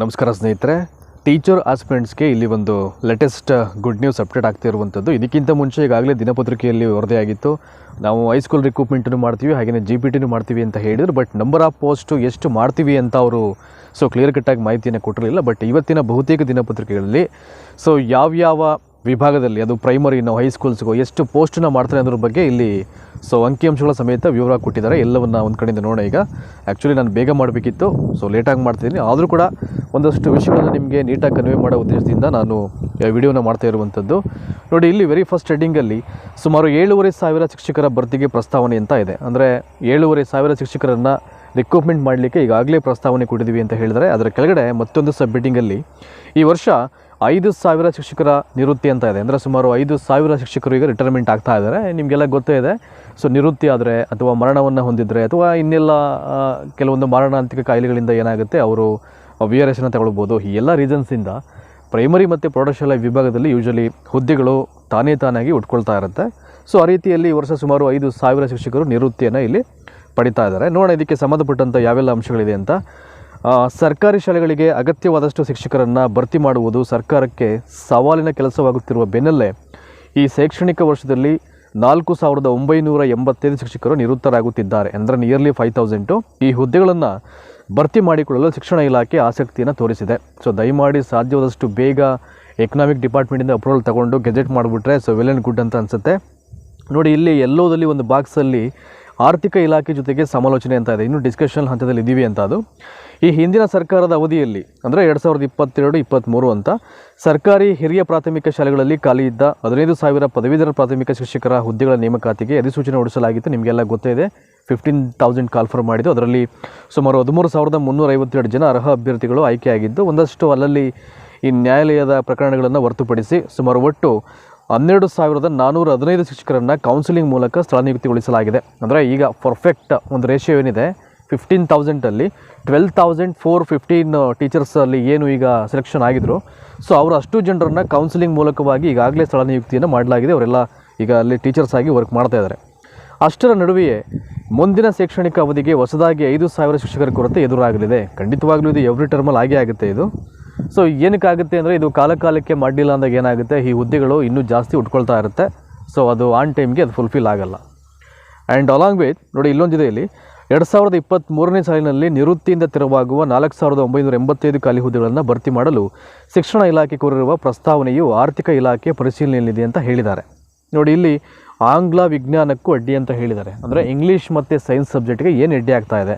ನಮಸ್ಕಾರ ಸ್ನೇಹಿತರೆ. ಟೀಚರ್ ಆಸ್ಪಿರೆಂಟ್ಸ್ಗೆ ಇಲ್ಲಿ ಒಂದು ಲೇಟೆಸ್ಟ್ ಗುಡ್ ನ್ಯೂಸ್ ಅಪ್ಡೇಟ್ ಆಗ್ತಾ ಇರುವಂಥದ್ದು. ಇದಕ್ಕಿಂತ ಮುಂಚೆ ಈಗಾಗಲೇ ದಿನಪತ್ರಿಕೆಯಲ್ಲಿ ವರದಿಯಾಗಿತ್ತು. ನಾವು ಹೈಸ್ಕೂಲ್ ರಿಕ್ರೂಟ್ಮೆಂಟನ್ನು ಮಾಡ್ತೀವಿ ಹಾಗೆಯೇ ಜಿ ಪಿ ಟಿನೂ ಮಾಡ್ತೀವಿ ಅಂತ ಹೇಳಿದರು. ಬಟ್ ನಂಬರ್ ಆಫ್ ಪೋಸ್ಟು ಎಷ್ಟು ಮಾಡ್ತೀವಿ ಅಂತ ಅವರು ಸೊ ಕ್ಲಿಯರ್ ಕಟ್ಟಾಗಿ ಮಾಹಿತಿಯನ್ನು ಕೊಟ್ಟಿರಲಿಲ್ಲ. ಬಟ್ ಇವತ್ತಿನ ಬಹುತೇಕ ದಿನಪತ್ರಿಕೆಗಳಲ್ಲಿ ಸೊ ಯಾವ್ಯಾವ ವಿಭಾಗದಲ್ಲಿ, ಅದು ಪ್ರೈಮರಿ ನಾವು ಹೈಸ್ಕೂಲ್ಸ್ಗೋ ಎಷ್ಟು ಪೋಸ್ಟನ್ನ ಮಾಡ್ತಾರೆ ಅನ್ನೋದ್ರ ಬಗ್ಗೆ ಇಲ್ಲಿ ಸೊ ಅಂಕಿಅಂಶಗಳ ಸಮೇತ ವಿವರ ಕೊಟ್ಟಿದ್ದಾರೆ. ಎಲ್ಲವನ್ನು ಒಂದು ಕಡೆಯಿಂದ ನೋಡೋಣ ಈಗ. ಆ್ಯಕ್ಚುಲಿ ನಾನು ಬೇಗ ಮಾಡಬೇಕಿತ್ತು ಸೊ ಲೇಟಾಗಿ ಮಾಡ್ತಿದ್ದೀನಿ. ಆದರೂ ಕೂಡ ಒಂದಷ್ಟು ವಿಷಯಗಳನ್ನು ನಿಮಗೆ ನೀಟಾಗಿ ಕನ್ವೆ ಮಾಡೋ ಉದ್ದೇಶದಿಂದ ನಾನು ವಿಡಿಯೋನ ಮಾಡ್ತಾ ಇರುವಂಥದ್ದು ನೋಡಿ, ಇಲ್ಲಿ ವೆರಿ ಫಸ್ಟ್ ಹೆಡ್ಡಿಂಗಲ್ಲಿ ಸುಮಾರು ಏಳೂವರೆ ಸಾವಿರ ಶಿಕ್ಷಕರ ಭರ್ತಿಗೆ ಪ್ರಸ್ತಾವನೆ ಅಂತ ಇದೆ. ಅಂದರೆ ಏಳುವರೆ ಸಾವಿರ ಶಿಕ್ಷಕರನ್ನು ರಿಕ್ರೂಟ್ಮೆಂಟ್ ಮಾಡಲಿಕ್ಕೆ ಈಗಾಗಲೇ ಪ್ರಸ್ತಾವನೆ ಕೊಟ್ಟಿದ್ದೀವಿ ಅಂತ ಹೇಳಿದರೆ, ಅದರ ಕೆಳಗಡೆ ಮತ್ತೊಂದು ಸಬ್ ಈ ವರ್ಷ ಐದು ಸಾವಿರ ಶಿಕ್ಷಕರ ನಿವೃತ್ತಿ ಅಂತ ಇದೆ. ಅಂದರೆ ಸುಮಾರು ಐದು ಸಾವಿರ ಶಿಕ್ಷಕರು ಈಗ ರಿಟೈರ್ಮೆಂಟ್ ಆಗ್ತಾ ಇದ್ದಾರೆ. ನಿಮಗೆಲ್ಲ ಗೊತ್ತೇ ಇದೆ. ಸೊ ನಿವೃತ್ತಿ ಆದರೆ ಅಥವಾ ಮರಣವನ್ನು ಹೊಂದಿದರೆ ಅಥವಾ ಇನ್ನೆಲ್ಲ ಕೆಲವೊಂದು ಮಾರಣಾಂತಿಕ ಕಾಯಿಲೆಗಳಿಂದ ಏನಾಗುತ್ತೆ, ಅವರು ವಿ ಆರ್ ಎಸ್ನ ತಗೊಳ್ಬೋದು ಈ ಎಲ್ಲ ರೀಸನ್ಸಿಂದ ಪ್ರೈಮರಿ ಮತ್ತು ಪ್ರೌಢಶಾಲಾ ವಿಭಾಗದಲ್ಲಿ ಯೂಶಲಿ ಹುದ್ದೆಗಳು ತಾನೇ ತಾನಾಗಿ ಉಟ್ಕೊಳ್ತಾ ಇರುತ್ತೆ. ಸೊ ಆ ರೀತಿಯಲ್ಲಿ ಈ ವರ್ಷ ಸುಮಾರು ಐದು ಸಾವಿರ ಶಿಕ್ಷಕರು ನಿವೃತ್ತಿಯನ್ನು ಇಲ್ಲಿ ಪಡಿತಾ ಇದ್ದಾರೆ. ನೋಡೋಣ ಇದಕ್ಕೆ ಸಂಬಂಧಪಟ್ಟಂಥ ಯಾವೆಲ್ಲ ಅಂಶಗಳಿದೆ ಅಂತ. ಸರ್ಕಾರಿ ಶಾಲೆಗಳಿಗೆ ಅಗತ್ಯವಾದಷ್ಟು ಶಿಕ್ಷಕರನ್ನು ಭರ್ತಿ ಮಾಡುವುದು ಸರ್ಕಾರಕ್ಕೆ ಸವಾಲಿನ ಕೆಲಸವಾಗುತ್ತಿರುವ ಬೆನ್ನಲ್ಲೇ ಈ ಶೈಕ್ಷಣಿಕ ವರ್ಷದಲ್ಲಿ ನಾಲ್ಕು ಸಾವಿರದ ಒಂಬೈನೂರ ಎಂಬತ್ತೈದು ಶಿಕ್ಷಕರು ನಿವೃತ್ತರಾಗುತ್ತಿದ್ದಾರೆ. ಅಂದರೆ ನಿಯರ್ಲಿ ಫೈವ್ ತೌಸಂಡು ಈ ಹುದ್ದೆಗಳನ್ನು ಭರ್ತಿ ಮಾಡಿಕೊಳ್ಳಲು ಶಿಕ್ಷಣ ಇಲಾಖೆ ಆಸಕ್ತಿಯನ್ನು ತೋರಿಸಿದೆ. ಸೊ ದಯಮಾಡಿ ಸಾಧ್ಯವಾದಷ್ಟು ಬೇಗ ಎಕನಾಮಿಕ್ ಡಿಪಾರ್ಟ್ಮೆಂಟಿಂದ ಅಪ್ರೂವಲ್ ತಗೊಂಡು ಗೆಜೆಟ್ ಮಾಡಿಬಿಟ್ರೆ ಸೊ ವೆಲ್ ಆ್ಯಂಡ್ ಗುಡ್ ಅಂತ ಅನಿಸುತ್ತೆ. ನೋಡಿ, ಇಲ್ಲಿ ಎಲ್ಲೋದಲ್ಲಿ ಒಂದು ಬಾಕ್ಸಲ್ಲಿ ಆರ್ಥಿಕ ಇಲಾಖೆ ಜೊತೆಗೆ ಸಮಾಲೋಚನೆ ಅಂತ ಇದೆ. ಇನ್ನು ಡಿಸ್ಕಷನ್ ಹಂತದಲ್ಲಿ ಇದ್ದೀವಿ ಅಂತ ಅದು. ಈ ಹಿಂದಿನ ಸರ್ಕಾರದ ಅವಧಿಯಲ್ಲಿ, ಅಂದರೆ ಎರಡು ಸಾವಿರದ ಇಪ್ಪತ್ತೆರಡು ಇಪ್ಪತ್ತ್ಮೂರು ಅಂತ, ಸರ್ಕಾರಿ ಹಿರಿಯ ಪ್ರಾಥಮಿಕ ಶಾಲೆಗಳಲ್ಲಿ ಖಾಲಿ ಇದ್ದ ಹದಿನೈದು ಸಾವಿರ ಪದವೀಧರ ಪ್ರಾಥಮಿಕ ಶಿಕ್ಷಕರ ಹುದ್ದೆಗಳ ನೇಮಕಾತಿಗೆ ಅಧಿಸೂಚನೆ ಹೊರಡಿಸಲಾಗಿತ್ತು. ನಿಮಗೆಲ್ಲ ಗೊತ್ತೇ ಇದೆ. ಫಿಫ್ಟೀನ್ ತೌಸಂಡ್ ಕಾಲ್ಫರ್ ಮಾಡಿದ್ದು. ಅದರಲ್ಲಿ ಸುಮಾರು ಹದಿಮೂರು ಸಾವಿರದ ಮುನ್ನೂರ ಐವತ್ತೆರಡು ಜನ ಅರ್ಹ ಅಭ್ಯರ್ಥಿಗಳು ಆಯ್ಕೆಯಾಗಿದ್ದು, ಒಂದಷ್ಟು ಅಲ್ಲಲ್ಲಿ ಈ ನ್ಯಾಯಾಲಯದ ಪ್ರಕರಣಗಳನ್ನು ಹೊರತುಪಡಿಸಿ ಸುಮಾರು ಒಟ್ಟು ಹನ್ನೆರಡು ಸಾವಿರದ ನಾನ್ನೂರ ಹದಿನೈದು ಶಿಕ್ಷಕರನ್ನು ಕೌನ್ಸಿಲಿಂಗ್ ಮೂಲಕ ಸ್ಥಳ ನಿಯುಕ್ತಿಗೊಳಿಸಲಾಗಿದೆ ಅಂದರೆ ಈಗ ಪರ್ಫೆಕ್ಟ್ ಒಂದು ರೇಷಿಯೋ ಏನಿದೆ ಫಿಫ್ಟೀನ್ ತೌಸಂಡಲ್ಲಿ ಟ್ವೆಲ್ ತೌಸಂಡ್ ಫೋರ್ ಫಿಫ್ಟೀನ್ ಟೀಚರ್ಸಲ್ಲಿ ಏನು ಈಗ ಸೆಲೆಕ್ಷನ್ ಆಗಿದ್ರು. ಸೊ ಅವರು ಅಷ್ಟು ಜನರನ್ನು ಕೌನ್ಸಿಲಿಂಗ್ ಮೂಲಕವಾಗಿ ಈಗಾಗಲೇ ಸ್ಥಳ ನಿಯುಕ್ತಿಯನ್ನು ಮಾಡಲಾಗಿದೆ. ಅವರೆಲ್ಲ ಈಗ ಅಲ್ಲಿ ಟೀಚರ್ಸ್ ಆಗಿ ವರ್ಕ್ ಮಾಡ್ತಾ ಇದ್ದಾರೆ ಅಷ್ಟರ ನಡುವೆಯೇ ಮುಂದಿನ ಶೈಕ್ಷಣಿಕ ಅವಧಿಗೆ ಹೊಸದಾಗಿ ಐದು ಸಾವಿರ ಶಿಕ್ಷಕರ ಕೊರತೆ ಎದುರಾಗಲಿದೆ. ಖಂಡಿತವಾಗಲೂ ಇದು ಎವ್ರಿ ಟರ್ಮಲ್ಲಿ ಆಗೇ ಆಗುತ್ತೆ ಇದು. ಸೊ ಏನಕ್ಕಾಗುತ್ತೆ ಅಂದರೆ ಇದು ಕಾಲಕಾಲಕ್ಕೆ ಮಾಡಲಿಲ್ಲ ಅಂದಾಗ ಏನಾಗುತ್ತೆ? ಈ ಹುದ್ದೆಗಳು ಇನ್ನೂ ಜಾಸ್ತಿ ಉಟ್ಕೊಳ್ತಾ ಇರುತ್ತೆ. ಸೊ ಅದು ಆನ್ ಟೈಮ್ಗೆ ಅದು ಫುಲ್ಫಿಲ್ ಆಗಲ್ಲ. ಆ್ಯಂಡ್ ಅಲಾಂಗ್ ವಿತ್ ನೋಡಿ ಇಲ್ಲೊಂದಿದೆ ಇಲ್ಲಿ ಎರಡು ಸಾವಿರದ ಇಪ್ಪತ್ತ್ಮೂರನೇ ಸಾಲಿನಲ್ಲಿ ನಿವೃತ್ತಿಯಿಂದ ತೆರವಾಗುವ ನಾಲ್ಕು ಸಾವಿರದ ಒಂಬೈನೂರ ಎಂಬತ್ತೈದು ಖಾಲಿ ಹುದ್ದೆಗಳನ್ನು ಭರ್ತಿ ಮಾಡಲು ಶಿಕ್ಷಣ ಇಲಾಖೆ ಕೋರಿರುವ ಪ್ರಸ್ತಾವನೆಯು ಆರ್ಥಿಕ ಇಲಾಖೆ ಪರಿಶೀಲನೆಯಲ್ಲಿದೆ ಅಂತ ಹೇಳಿದ್ದಾರೆ. ನೋಡಿ, ಇಲ್ಲಿ ಆಂಗ್ಲ ವಿಜ್ಞಾನಕ್ಕೂ ಅಡ್ಡಿ ಅಂತ ಹೇಳಿದ್ದಾರೆ. ಅಂದರೆ ಇಂಗ್ಲೀಷ್ ಮತ್ತು ಸೈನ್ಸ್ ಸಬ್ಜೆಕ್ಟ್ಗೆ ಏನು ಅಡ್ಡಿ ಆಗ್ತಾ ಇದೆ?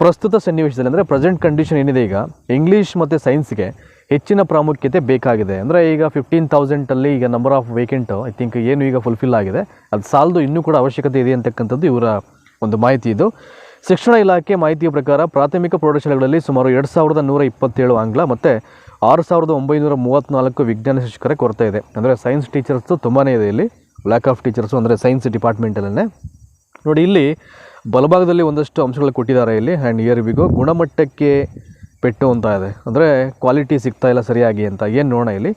ಪ್ರಸ್ತುತ ಸನ್ನಿವೇಶದಲ್ಲಿ ಅಂದರೆ ಪ್ರೆಸೆಂಟ್ ಕಂಡೀಷನ್ ಏನಿದೆ ಈಗ, ಇಂಗ್ಲೀಷ್ ಮತ್ತು ಸೈನ್ಸ್ಗೆ ಹೆಚ್ಚಿನ ಪ್ರಾಮುಖ್ಯತೆ ಬೇಕಾಗಿದೆ. ಅಂದರೆ ಈಗ ಫಿಫ್ಟೀನ್ ತೌಸಂಡಲ್ಲಿ ಈಗ number of vacant I think ಏನು ಈಗ ಫುಲ್ಫಿಲ್ ಆಗಿದೆ. ಅದು ಸಾಲದು ಇನ್ನೂ ಕೂಡ ಅವಶ್ಯಕತೆ ಇದೆ ಅಂತಕ್ಕಂಥದ್ದು ಇವರ ಒಂದು ಮಾಹಿತಿ ಇದು. ಶಿಕ್ಷಣ ಇಲಾಖೆ ಮಾಹಿತಿಯ ಪ್ರಕಾರ ಪ್ರಾಥಮಿಕ ಪ್ರೌಢಶಾಲೆಗಳಲ್ಲಿ ಸುಮಾರು ಎರಡು ಸಾವಿರದ ನೂರ ಇಪ್ಪತ್ತೇಳು ಆಂಗ್ಲ ಮತ್ತು ಆರು ಸಾವಿರದ ಒಂಬೈನೂರ ಮೂವತ್ತ್ನಾಲ್ಕು ವಿಜ್ಞಾನ ಶಿಕ್ಷಕರ ಕೊರತೆ ಇದೆ. ಅಂದರೆ ಸೈನ್ಸ್ ಟೀಚರ್ಸು ತುಂಬಾ ಇದೆ ಇಲ್ಲಿ. ಲ್ಯಾಕ್ ಆಫ್ ಟೀಚರ್ಸು ಅಂದರೆ ಸೈನ್ಸ್ ಡಿಪಾರ್ಟ್ಮೆಂಟಲ್ಲೇ ನೋಡಿ ಇಲ್ಲಿ ಬಲಭಾಗದಲ್ಲಿ ಒಂದಷ್ಟು ಅಂಶಗಳು ಕೊಟ್ಟಿದ್ದಾರೆ ಇಲ್ಲಿ. ಆ್ಯಂಡ್ ಇಯರ್ ವಿಗೋ ಗುಣಮಟ್ಟಕ್ಕೆ ಪೆಟ್ಟು ಅಂತ ಇದೆ. ಅಂದರೆ ಕ್ವಾಲಿಟಿ ಸಿಗ್ತಾ ಇಲ್ಲ ಸರಿಯಾಗಿ ಅಂತ. ಏನು ನೋಡೋಣ ಇಲ್ಲಿ.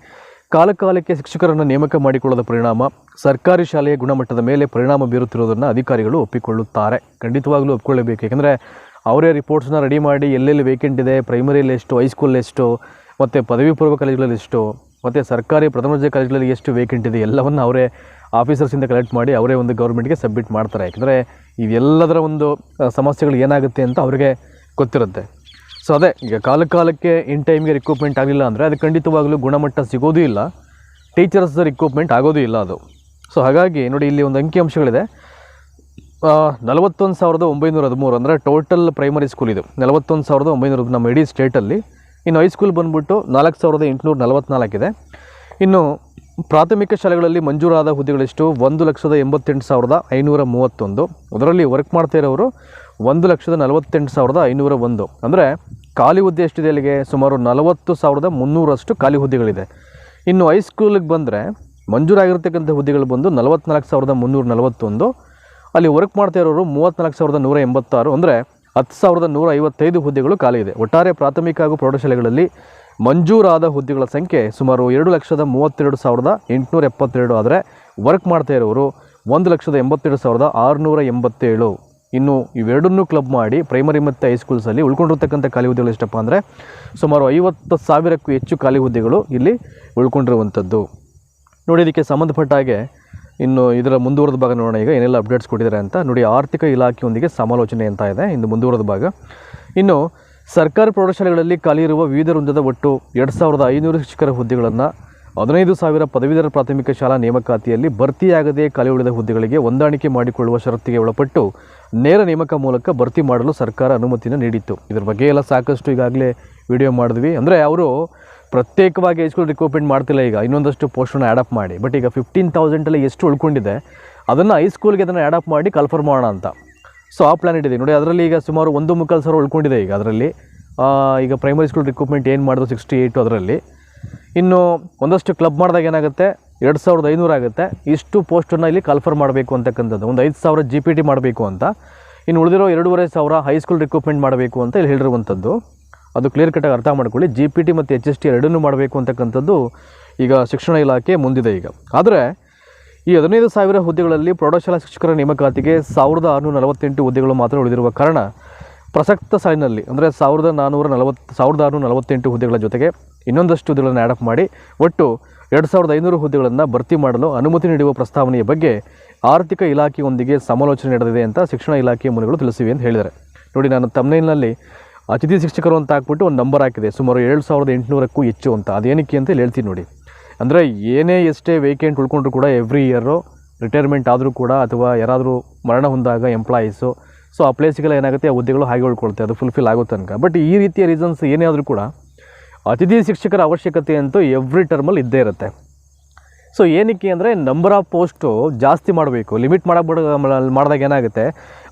ಕಾಲಕಾಲಕ್ಕೆ ಶಿಕ್ಷಕರನ್ನು ನೇಮಕ ಮಾಡಿಕೊಳ್ಳದ ಪರಿಣಾಮ ಸರ್ಕಾರಿ ಶಾಲೆಯ ಗುಣಮಟ್ಟದ ಮೇಲೆ ಪರಿಣಾಮ ಬೀರುತ್ತಿರುವುದನ್ನು ಅಧಿಕಾರಿಗಳು ಒಪ್ಪಿಕೊಳ್ಳುತ್ತಾರೆ. ಖಂಡಿತವಾಗಲೂ ಒಪ್ಪಿಕೊಳ್ಳಬೇಕು. ಏಕೆಂದರೆ ಅವರೇ ರಿಪೋರ್ಟ್ಸ್ನ ರೆಡಿ ಮಾಡಿ ಎಲ್ಲೆಲ್ಲಿ ವೇಕೆಂಟ್ ಇದೆ ಪ್ರೈಮರಿಯಲ್ಲಿ ಎಷ್ಟು ಹೈಸ್ಕೂಲ್ ಎಷ್ಟು, ಮತ್ತು ಪದವಿ ಪೂರ್ವ ಕಾಲೇಜುಗಳಲ್ಲಿ ಎಷ್ಟು, ಮತ್ತು ಸರ್ಕಾರಿ ಪ್ರಥಮ ದರ್ಜೆ ಕಾಲೇಜುಗಳಲ್ಲಿ ಎಷ್ಟು ವೇಕೆಂಟ್ ಇದೆ, ಎಲ್ಲವನ್ನು ಅವರೇ ಆಫೀಸರ್ಸಿಂದ ಕಲೆಕ್ಟ್ ಮಾಡಿ ಅವರೇ ಒಂದು ಗೌರ್ಮೆಂಟ್ಗೆ ಸಬ್ಮಿಟ್ ಮಾಡ್ತಾರೆ. ಯಾಕೆಂದರೆ ಇವೆಲ್ಲದರ ಒಂದು ಸಮಸ್ಯೆಗಳು ಏನಾಗುತ್ತೆ ಅಂತ ಅವರಿಗೆ ಗೊತ್ತಿರುತ್ತೆ. ಸೊ ಅದೇ, ಈಗ ಕಾಲ ಕಾಲಕ್ಕೆ ಇನ್ ಟೈಮ್ಗೆ ರಿಕ್ರೂಟ್ಮೆಂಟ್ ಆಗಲಿಲ್ಲ ಅಂದರೆ ಅದು ಖಂಡಿತವಾಗಲೂ ಗುಣಮಟ್ಟ ಸಿಗೋದೂ ಇಲ್ಲ. ಟೀಚರ್ಸ್ ರಿಕ್ರೂಟ್ಮೆಂಟ್ ಆಗೋದೂ ಇಲ್ಲ ಅದು. ಸೊ ಹಾಗಾಗಿ ನೋಡಿ, ಇಲ್ಲಿ ಒಂದು ಅಂಕಿಅಂಶಗಳಿದೆ ನಲವತ್ತೊಂದು ಸಾವಿರದ ಒಂಬೈನೂರ ಹದಿಮೂರು ಅಂದರೆ ಟೋಟಲ್ ಪ್ರೈಮರಿ ಸ್ಕೂಲ್ ಇದು. ನಲವತ್ತೊಂದು ಸಾವಿರದ ಒಂಬೈನೂರ ನಮ್ಮ ಇಡೀ ಸ್ಟೇಟಲ್ಲಿ ಇನ್ನು ಹೈಸ್ಕೂಲ್ ಬಂದ್ಬಿಟ್ಟು ನಾಲ್ಕು ಸಾವಿರದ ಎಂಟುನೂರ ನಲವತ್ತ್ನಾಲ್ಕಿದೆ ಇನ್ನು ಪ್ರಾಥಮಿಕ ಶಾಲೆಗಳಲ್ಲಿ ಮಂಜೂರಾದ ಹುದ್ದೆಗಳೆಷ್ಟು ಒಂದು ಲಕ್ಷದ ಎಂಬತ್ತೆಂಟು ಸಾವಿರದ ಐನೂರ ಮೂವತ್ತೊಂದು. ಅದರಲ್ಲಿ ವರ್ಕ್ ಮಾಡ್ತಾ ಇರೋರು ಒಂದು ಲಕ್ಷದ ನಲವತ್ತೆಂಟು ಸಾವಿರದ ಐನೂರ ಒಂದು. ಅಂದರೆ ಖಾಲಿ ಹುದ್ದೆ ಎಷ್ಟಿದೆ ಅಲ್ಲಿಗೆ ಸುಮಾರು ನಲವತ್ತು ಸಾವಿರದ ಮುನ್ನೂರಷ್ಟು ಖಾಲಿ ಹುದ್ದೆಗಳಿದೆ. ಇನ್ನು ಹೈಸ್ಕೂಲಿಗೆ ಬಂದರೆ ಮಂಜೂರಾಗಿರ್ತಕ್ಕಂಥ ಹುದ್ದೆಗಳು ಬಂದು ನಲವತ್ನಾಲ್ಕು ಸಾವಿರದ ಮುನ್ನೂರ ನಲವತ್ತೊಂದು. ಅಲ್ಲಿ ವರ್ಕ್ ಮಾಡ್ತಾ ಇರೋರು ಮೂವತ್ತ್ನಾಲ್ಕು ಸಾವಿರದ ನೂರ ಎಂಬತ್ತಾರು. ಅಂದರೆ ಹತ್ತು ಸಾವಿರದ ನೂರ ಐವತ್ತೈದು ಹುದ್ದೆಗಳು ಖಾಲಿ ಇದೆ. ಒಟ್ಟಾರೆ ಪ್ರಾಥಮಿಕ ಹಾಗೂ ಪ್ರೌಢಶಾಲೆಗಳಲ್ಲಿ ಮಂಜೂರಾದ ಹುದ್ದೆಗಳ ಸಂಖ್ಯೆ ಸುಮಾರು ಎರಡು ಲಕ್ಷದ ಮೂವತ್ತೆರಡು ಸಾವಿರದ ಎಂಟುನೂರ ಎಪ್ಪತ್ತೆರಡು. ಆದರೆ ವರ್ಕ್ ಮಾಡ್ತಾ ಇರೋರು ಒಂದು ಲಕ್ಷದ ಎಂಬತ್ತೆರಡು ಸಾವಿರದ ಆರುನೂರ ಎಂಬತ್ತೇಳು. ಇನ್ನು ಇವೆರಡನ್ನೂ ಕ್ಲಬ್ ಮಾಡಿ ಪ್ರೈಮರಿ ಮತ್ತು ಹೈಸ್ಕೂಲ್ಸಲ್ಲಿ ಉಳ್ಕೊಂಡಿರ್ತಕ್ಕಂಥ ಖಾಲಿ ಹುದ್ದೆಗಳು ಎಷ್ಟಪ್ಪ ಅಂದರೆ ಸುಮಾರು ಐವತ್ತು ಸಾವಿರಕ್ಕೂ ಹೆಚ್ಚು ಖಾಲಿ ಹುದ್ದೆಗಳು ಇಲ್ಲಿ ಉಳ್ಕೊಂಡಿರುವಂಥದ್ದು. ನೋಡಿ, ಇದಕ್ಕೆ ಸಂಬಂಧಪಟ್ಟ ಹಾಗೆ ಇನ್ನು ಇದರ ಮುಂದುವರೆದ ಭಾಗ ನೋಡೋಣ. ಈಗ ಏನೆಲ್ಲ ಅಪ್ಡೇಟ್ಸ್ ಕೊಟ್ಟಿದ್ದಾರೆ ಅಂತ ನೋಡಿ, ಆರ್ಥಿಕ ಇಲಾಖೆಯೊಂದಿಗೆ ಸಮಾಲೋಚನೆ ಅಂತ ಇದೆ ಇಂದು ಮುಂದುವರೆದ ಭಾಗ. ಇನ್ನು ಸರ್ಕಾರಿ ಪ್ರೌಢಶಾಲೆಗಳಲ್ಲಿ ಖಾಲಿ ಇರುವ ವಿವಿಧ ವೃಂದದ ಒಟ್ಟು ಎರಡು ಸಾವಿರದ ಐನೂರು ಶಿಕ್ಷಕರ ಹುದ್ದೆಗಳನ್ನು ಹದಿನೈದು ಸಾವಿರ ಪದವೀಧರ ಪ್ರಾಥಮಿಕ ಶಾಲಾ ನೇಮಕಾತಿಯಲ್ಲಿ ಭರ್ತಿಯಾಗದೇ ಖಾಲಿ ಉಳಿದ ಹುದ್ದೆಗಳಿಗೆ ಹೊಂದಾಣಿಕೆ ಮಾಡಿಕೊಳ್ಳುವ ಷರತ್ತಿಗೆ ಒಳಪಟ್ಟು ನೇರ ನೇಮಕ ಮೂಲಕ ಭರ್ತಿ ಮಾಡಲು ಸರ್ಕಾರ ಅನುಮತಿಯನ್ನು ನೀಡಿತ್ತು. ಇದರ ಬಗ್ಗೆ ಎಲ್ಲ ಸಾಕಷ್ಟು ಈಗಾಗಲೇ ವಿಡಿಯೋ ಮಾಡಿದ್ವಿ. ಅಂದರೆ ಅವರು ಪ್ರತ್ಯೇಕವಾಗಿ ಹೈಸ್ಕೂಲ್ ರಿಕ್ರೂಟ್ಮೆಂಟ್ ಮಾಡ್ತಿಲ್ಲ ಈಗ. ಇನ್ನೊಂದಷ್ಟು ಪೋಸ್ಟನ್ನು ಆ್ಯಡಪ್ ಮಾಡಿ. ಬಟ್ ಈಗ ಫಿಫ್ಟೀನ್ ತೌಸಂಡಲ್ಲಿ ಎಷ್ಟು ಉಳ್ಕೊಂಡಿದೆ, ಅದನ್ನು ಹೈಸ್ಕೂಲ್ಗೆ ಅದನ್ನು ಆ್ಯಡಪ್ ಮಾಡಿ ಕನ್ಫರ್ಮ್ ಮಾಡೋಣ ಅಂತ. ಸೊ ಆ ಪ್ಲ್ಯಾನ್ ಇಟ್ಟಿದೆ ನೋಡಿ, ಅದರಲ್ಲಿ ಈಗ ಸುಮಾರು ಒಂದು ಮುಕ್ಕಾಲು ಸಾವಿರ ಉಳ್ಕೊಂಡಿದೆ ಈಗ. ಅದರಲ್ಲಿ ಈಗ ಪ್ರೈಮರಿ ಸ್ಕೂಲ್ ರಿಕ್ರೂಟ್ಮೆಂಟ್ ಏನು ಮಾಡಿದ್ರು ಸಿಕ್ಸ್ಟಿ ಏಯ್ಟು ಅದರಲ್ಲಿ. ಇನ್ನು ಒಂದಷ್ಟು ಕ್ಲಬ್ ಮಾಡಿದಾಗ ಏನಾಗುತ್ತೆ? ಎರಡು ಸಾವಿರದ ಐನೂರು ಆಗುತ್ತೆ. ಇಷ್ಟು ಪೋಸ್ಟನ್ನು ಇಲ್ಲಿ ಕಲ್ಫರ್ ಮಾಡಬೇಕು ಅಂತಕ್ಕಂಥದ್ದು. ಒಂದು ಐದು ಸಾವಿರ ಜಿ ಪಿ ಟಿ ಮಾಡಬೇಕು ಅಂತ. ಇನ್ನು ಉಳಿದಿರೋ ಎರಡೂವರೆ ಸಾವಿರ ಹೈಸ್ಕೂಲ್ ರಿಕ್ರೂಟ್ಮೆಂಟ್ ಮಾಡಬೇಕು ಅಂತ ಇಲ್ಲಿ ಹೇಳಿರುವಂಥದ್ದು. ಅದು ಕ್ಲಿಯರ್ ಕಟ್ಟಾಗಿ ಅರ್ಥ ಮಾಡ್ಕೊಳ್ಳಿ. ಜಿ ಪಿ ಟಿ ಮತ್ತು ಎಚ್ ಎಸ್ ಟಿ ಎರಡನ್ನೂ ಮಾಡಬೇಕು ಅಂತಕ್ಕಂಥದ್ದು ಈಗ ಶಿಕ್ಷಣ ಇಲಾಖೆ ಮುಂದಿದೆ ಈಗ. ಆದರೆ ಈ ಹದಿನೈದು ಸಾವಿರ ಹುದ್ದೆಗಳಲ್ಲಿ ಪ್ರೌಢಶಾಲಾ ಶಿಕ್ಷಕರ ನೇಮಕಾತಿಗೆ ಸಾವಿರದ ಆರುನೂರ ನಲವತ್ತೆಂಟು ಹುದ್ದೆಗಳು ಮಾತ್ರ ಉಳಿದಿರುವ ಕಾರಣ ಪ್ರಸಕ್ತ ಸಾಲಿನಲ್ಲಿ, ಅಂದರೆ ಸಾವಿರದ ನಾನ್ನೂರ ನಲವತ್ತು, ಸಾವಿರದ ಆರುನೂರ ನಲವತ್ತೆಂಟು ಹುದ್ದೆಗಳ ಜೊತೆಗೆ ಇನ್ನೊಂದಷ್ಟು ಹುದ್ದೆಗಳನ್ನು ಆ್ಯಡಪ್ ಮಾಡಿ ಒಟ್ಟು ಎರಡು ಸಾವಿರದ ಐನೂರು ಹುದ್ದೆಗಳನ್ನು ಭರ್ತಿ ಮಾಡಲು ಅನುಮತಿ ನೀಡುವ ಪ್ರಸ್ತಾವನೆಯ ಬಗ್ಗೆ ಆರ್ಥಿಕ ಇಲಾಖೆಯೊಂದಿಗೆ ಸಮಾಲೋಚನೆ ನಡೆದಿದೆ ಅಂತ ಶಿಕ್ಷಣ ಇಲಾಖೆಯ ಮೂಲಗಳು ತಿಳಿಸಿವೆ ಅಂತ ಹೇಳಿದ್ದಾರೆ. ನೋಡಿ, ನಾನು ತಮ್ಮನೇಲಿನಲ್ಲಿ ಅತಿಥಿ ಶಿಕ್ಷಕರು ಅಂತ ಹಾಕ್ಬಿಟ್ಟು ಒಂದು ನಂಬರ್ ಹಾಕಿದೆ. ಸುಮಾರು ಏಳು ಸಾವಿರದ ಎಂಟುನೂರಕ್ಕೂ ಹೆಚ್ಚು ಅಂತ. ಅದೇನಕ್ಕೆ ಅಂತ ಹೇಳ್ತೀನಿ ನೋಡಿ. ಅಂದರೆ ಏನೇ ಎಷ್ಟೇ ವೇಕೆಂಟ್ ಉಳ್ಕೊಂಡ್ರು ಕೂಡ ಎವ್ರಿ ಇಯರು ರಿಟೈರ್ಮೆಂಟ್ ಆದರೂ ಕೂಡ ಅಥವಾ ಯಾರಾದರೂ ಮರಣ ಹೊಂದಾಗ ಎಂಪ್ಲಾಯೀಸು ಸೊ ಆ ಪ್ಲೇಸಿಗೆಲ್ಲ ಏನಾಗುತ್ತೆ? ಆ ಹುದ್ದೆಗಳು ಹಾಗೆ ಉಳ್ಕೊಳ್ತೆ ಅದು ಫುಲ್ಫಿಲ್ ಆಗೋ ತನಕ. ಬಟ್ ಈ ರೀತಿಯ ರೀಸನ್ಸ್ ಏನೇ ಆದರೂ ಕೂಡ ಅತಿಥಿ ಶಿಕ್ಷಕರ ಅವಶ್ಯಕತೆ ಅಂತೂ ಎವ್ರಿ ಟರ್ಮಲ್ಲಿ ಇದ್ದೇ ಇರುತ್ತೆ. ಸೊ ಏನಕ್ಕೆ ಅಂದರೆ ನಂಬರ್ ಆಫ್ ಪೋಸ್ಟು ಜಾಸ್ತಿ ಮಾಡಬೇಕು. ಲಿಮಿಟ್ ಮಾಡಬಿಡ ಮಾಡಿದಾಗ ಏನಾಗುತ್ತೆ?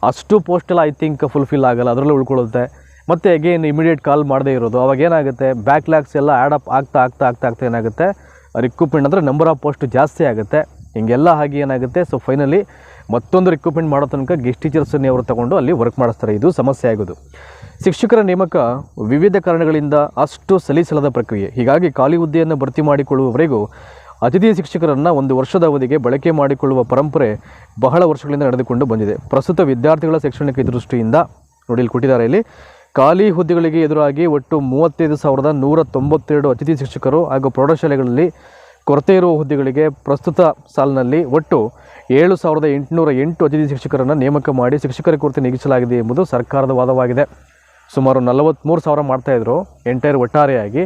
ಅಷ್ಟು ಪೋಸ್ಟೆಲ್ಲ ಐ ಥಿಂಕ್ ಫುಲ್ಫಿಲ್ ಆಗಲ್ಲ. ಅದರಲ್ಲೂ ಉಳ್ಕೊಳ್ಳುತ್ತೆ. ಮತ್ತು ಅಗೇನ್ ಇಮಿಡಿಯೇಟ್ ಕಾಲ್ ಮಾಡದೇ ಇರೋದು. ಅವಾಗ ಏನಾಗುತ್ತೆ? ಬ್ಯಾಕ್ಲಾಗ್ಸ್ ಎಲ್ಲ ಆ್ಯಡ್ ಅಪ್ ಆಗ್ತಾ ಆಗ್ತಾ ಆಗ್ತಾ ಆಗ್ತಾ ಏನಾಗುತ್ತೆ? ರಿಕ್ವಿಪ್ಮೆಂಟ್ ಅಂದರೆ ನಂಬರ್ ಆಫ್ ಪೋಸ್ಟ್ ಜಾಸ್ತಿ ಆಗುತ್ತೆ. ಹಿಂಗೆಲ್ಲ ಹಾಗೆ ಏನಾಗುತ್ತೆ? ಸೊ ಫೈನಲಿ ಮತ್ತೊಂದು ರಿಕ್ರೂಟ್ಮೆಂಟ್ ಮಾಡೋ ತನಕ ಗೆಸ್ಟ್ ಟೀಚರ್ಸನ್ನೇ ಅವರು ತಗೊಂಡು ಅಲ್ಲಿ ವರ್ಕ್ ಮಾಡಿಸ್ತಾರೆ. ಇದು ಸಮಸ್ಯೆ ಆಗೋದು. ಶಿಕ್ಷಕರ ನೇಮಕ ವಿವಿಧ ಕಾರಣಗಳಿಂದ ಅಷ್ಟು ಸಲೀಸಲದ ಪ್ರಕ್ರಿಯೆ. ಹೀಗಾಗಿ ಖಾಲಿ ಹುದ್ದೆಯನ್ನು ಭರ್ತಿ ಮಾಡಿಕೊಳ್ಳುವವರೆಗೂ ಅತಿಥಿ ಶಿಕ್ಷಕರನ್ನು ಒಂದು ವರ್ಷದ ಅವಧಿಗೆ ಬಳಕೆ ಮಾಡಿಕೊಳ್ಳುವ ಪರಂಪರೆ ಬಹಳ ವರ್ಷಗಳಿಂದ ನಡೆದುಕೊಂಡು ಬಂದಿದೆ. ಪ್ರಸ್ತುತ ವಿದ್ಯಾರ್ಥಿಗಳ ಶೈಕ್ಷಣಿಕ ದೃಷ್ಟಿಯಿಂದ ನೋಡಿ ಇಲ್ಲಿ ಕೊಟ್ಟಿದ್ದಾರೆ ಇಲ್ಲಿ. ಖಾಲಿ ಹುದ್ದೆಗಳಿಗೆ ಎದುರಾಗಿ ಒಟ್ಟು ಮೂವತ್ತೈದು ಸಾವಿರದ ನೂರ ತೊಂಬತ್ತೆರಡು ಅತಿಥಿ ಶಿಕ್ಷಕರು ಹಾಗೂ ಪ್ರೌಢಶಾಲೆಗಳಲ್ಲಿ ಕೊರತೆ ಇರುವ ಹುದ್ದೆಗಳಿಗೆ ಪ್ರಸ್ತುತ ಸಾಲಿನಲ್ಲಿ ಒಟ್ಟು ಏಳು ಸಾವಿರದ ಎಂಟುನೂರ ಎಂಟು ಅತಿಥಿ ಶಿಕ್ಷಕರನ್ನು ನೇಮಕ ಮಾಡಿ ಶಿಕ್ಷಕರ ಕೊರತೆ ನೀಗಿಸಲಾಗಿದೆ ಎಂಬುದು ಸರ್ಕಾರದ ವಾದವಾಗಿದೆ. ಸುಮಾರು ನಲವತ್ತ್ಮೂರು ಸಾವಿರ ಮಾಡ್ತಾಯಿದ್ರು ಎಂಟೈರ್ ಒಟ್ಟಾರೆಯಾಗಿ.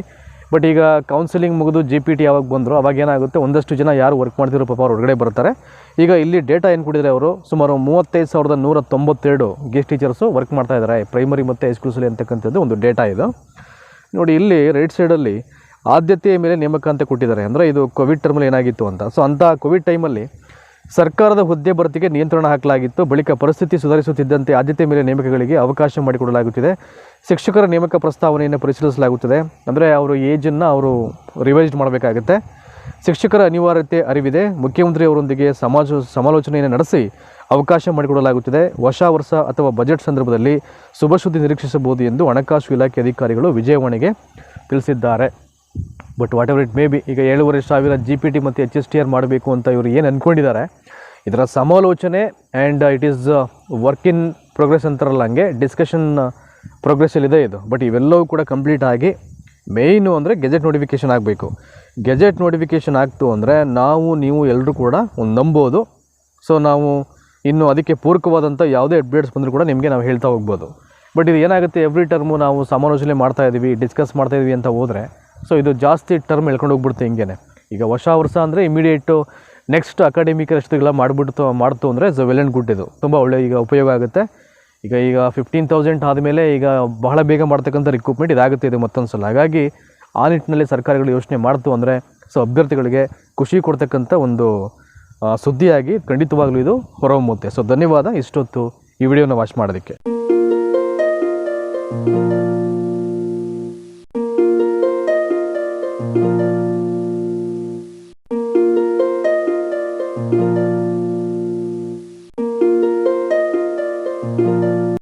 ಬಟ್ ಈಗ ಕೌನ್ಸಿಲಿಂಗ್ ಮುಗಿದು ಜಿ ಪಿ ಟಿ ಯಾವಾಗ ಬಂದರು ಅವಾಗ ಏನಾಗುತ್ತೆ, ಒಂದಷ್ಟು ಜನ ಯಾರು ವರ್ಕ್ ಮಾಡ್ತಿರೋ ಪಾಪ ಅವ್ರು ಹೊರಗಡೆ ಬರ್ತಾರೆ. ಈಗ ಇಲ್ಲಿ ಡೇಟಾ ಏನು ಕೊಟ್ಟಿದ್ದಾರೆ ಅವರು? ಸುಮಾರು ಮೂವತ್ತೈದು ಸಾವಿರದ ನೂರ ತೊಂಬತ್ತೆರಡು ಗೆಸ್ಟ್ ಟೀಚರ್ಸು ವರ್ಕ್ ಮಾಡ್ತಾ ಇದ್ದಾರೆ ಪ್ರೈಮರಿ ಮತ್ತು ಹೈಸ್ಕೂಲ್ಸಲ್ಲಿ ಅಂತಕ್ಕಂಥದ್ದು ಒಂದು ಡೇಟಾ ಇದು. ನೋಡಿ, ಇಲ್ಲಿ ರೈಟ್ ಸೈಡಲ್ಲಿ ಆದ್ಯತೆಯ ಮೇಲೆ ನೇಮಕ ಅಂತ ಕೊಟ್ಟಿದ್ದಾರೆ. ಅಂದರೆ ಇದು ಕೋವಿಡ್ ಟರ್ಮಲ್ಲಿ ಏನಾಗಿತ್ತು ಅಂತ. ಸೊ ಅಂಥ ಕೋವಿಡ್ ಟೈಮಲ್ಲಿ ಸರ್ಕಾರದ ಹುದ್ದೆ ಭರ್ತಿಗೆ ನಿಯಂತ್ರಣ ಹಾಕಲಾಗಿತ್ತು. ಬಳಿಕ ಪರಿಸ್ಥಿತಿ ಸುಧಾರಿಸುತ್ತಿದ್ದಂತೆ ಆದ್ಯತೆ ಮೇಲೆ ನೇಮಕಗಳಿಗೆ ಅವಕಾಶ ಮಾಡಿಕೊಡಲಾಗುತ್ತಿದೆ. ಶಿಕ್ಷಕರ ನೇಮಕ ಪ್ರಸ್ತಾವನೆಯನ್ನು ಪರಿಶೀಲಿಸಲಾಗುತ್ತದೆ. ಅಂದರೆ ಅವರು ಏಜನ್ನು ಅವರು ರಿವೈಸ್ ಮಾಡಬೇಕಾಗುತ್ತೆ. ಶಿಕ್ಷಕರ ಅನಿವಾರ್ಯತೆ ಅರಿವಿದೆ. ಮುಖ್ಯಮಂತ್ರಿಯವರೊಂದಿಗೆ ಸಮಾಜ ಸಮಾಲೋಚನೆಯನ್ನು ನಡೆಸಿ ಅವಕಾಶ ಮಾಡಿಕೊಡಲಾಗುತ್ತಿದೆ. ವರ್ಷ ವರ್ಷ ಅಥವಾ ಬಜೆಟ್ ಸಂದರ್ಭದಲ್ಲಿ ಶುಭ ಸುದ್ದಿ ನಿರೀಕ್ಷಿಸಬಹುದು ಎಂದು ಹಣಕಾಸು ಇಲಾಖೆ ಅಧಿಕಾರಿಗಳು ವಿಜಯವಾಣಿಗೆ ತಿಳಿಸಿದ್ದಾರೆ. But whatever it may be ಈಗ ಏಳುವರೆ ಸಾವಿರ ಜಿ ಪಿ ಟಿ ಮತ್ತು ಎಚ್ ಎಸ್ ಟಿ ಆರ್ ಮಾಡಬೇಕು ಅಂತ ಇವರು ಏನು ಅಂದ್ಕೊಂಡಿದ್ದಾರೆ ಇದರ ಸಮಾಲೋಚನೆ and it is work in progress ಅಂತಾರಲ್ಲ ಹಂಗೆ ಡಿಸ್ಕಷನ್ ಪ್ರೋಗ್ರೆಸ್ಸಲ್ಲಿದೆ ಇದು. ಬಟ್ ಇವೆಲ್ಲವೂ ಕೂಡ ಕಂಪ್ಲೀಟ್ ಆಗಿ ಮೇಯ್ನು ಅಂದರೆ ಗೆಜೆಟ್ ನೋಟಿಫಿಕೇಷನ್ ಆಗಬೇಕು. ಗೆಜೆಟ್ ನೋಟಿಫಿಕೇಷನ್ ಆಗ್ತು ಅಂದರೆ ನಾವು, ನೀವು ಎಲ್ಲರೂ ಕೂಡ ಒಂದು ನಂಬೋದು. ಸೊ ನಾವು ಇನ್ನು ಅದಕ್ಕೆ ಪೂರಕವಾದಂಥ ಯಾವುದೇ ಅಪ್ಡೇಟ್ಸ್ ಬಂದರೂ ಕೂಡ ನಿಮಗೆ ನಾವು ಹೇಳ್ತಾ ಹೋಗ್ಬೋದು. ಬಟ್ ಇದು ಏನಾಗುತ್ತೆ ಎವ್ರಿ ಟರ್ಮು ನಾವು ಸಮಾಲೋಚನೆ ಮಾಡ್ತಾ ಇದ್ದೀವಿ ಡಿಸ್ಕಸ್ ಮಾಡ್ತಾ ಇದ್ದೀವಿ ಅಂತ ಹೋದರೆ ಸೊ ಇದು ಜಾಸ್ತಿ ಟರ್ಮ್ ಎಳ್ಕೊಂಡು ಹೋಗ್ಬಿಡುತ್ತೆ ಹಿಂಗೇನೆ. ಈಗ ವರ್ಷ ವರ್ಷ ಅಂದರೆ ಇಮಿಡಿಯೇಟು ನೆಕ್ಸ್ಟ್ ಅಕಾಡೆಮಿಕ್ ಅಷ್ಟೆಲ್ಲ ಮಾಡಿಬಿಡ್ತು, ಮಾಡ್ತು ಅಂದರೆ ಸೊ ವೆಲ್ ಆ್ಯಂಡ್ ಗುಡ್ ಇದು. ತುಂಬ ಒಳ್ಳೆ ಈಗ ಉಪಯೋಗ ಆಗುತ್ತೆ. ಈಗ ಈಗ ಫಿಫ್ಟೀನ್ ತೌಸಂಡ್ ಆದಮೇಲೆ ಈಗ ಬಹಳ ಬೇಗ ಮಾಡ್ತಕ್ಕಂಥ ರಿಕ್ರೂಟ್ಮೆಂಟ್ ಇದಾಗುತ್ತೆ ಇದು ಮತ್ತೊಂದು ಸಲ ಹಾಗಾಗಿ ಆ ನಿಟ್ಟಿನಲ್ಲಿ ಸರ್ಕಾರಗಳು ಯೋಚನೆ ಮಾಡ್ತು ಅಂದರೆ ಸೊ ಅಭ್ಯರ್ಥಿಗಳಿಗೆ ಖುಷಿ ಕೊಡ್ತಕ್ಕಂಥ ಒಂದು ಸುದ್ದಿಯಾಗಿ ಖಂಡಿತವಾಗಲೂ ಇದು ಹೊರಹೊಮ್ಮುತ್ತೆ. ಸೊ ಧನ್ಯವಾದ. ಇಷ್ಟೊತ್ತು ಈ ವಿಡಿಯೋನ ವಾಚ್ ಮಾಡೋದಕ್ಕೆ.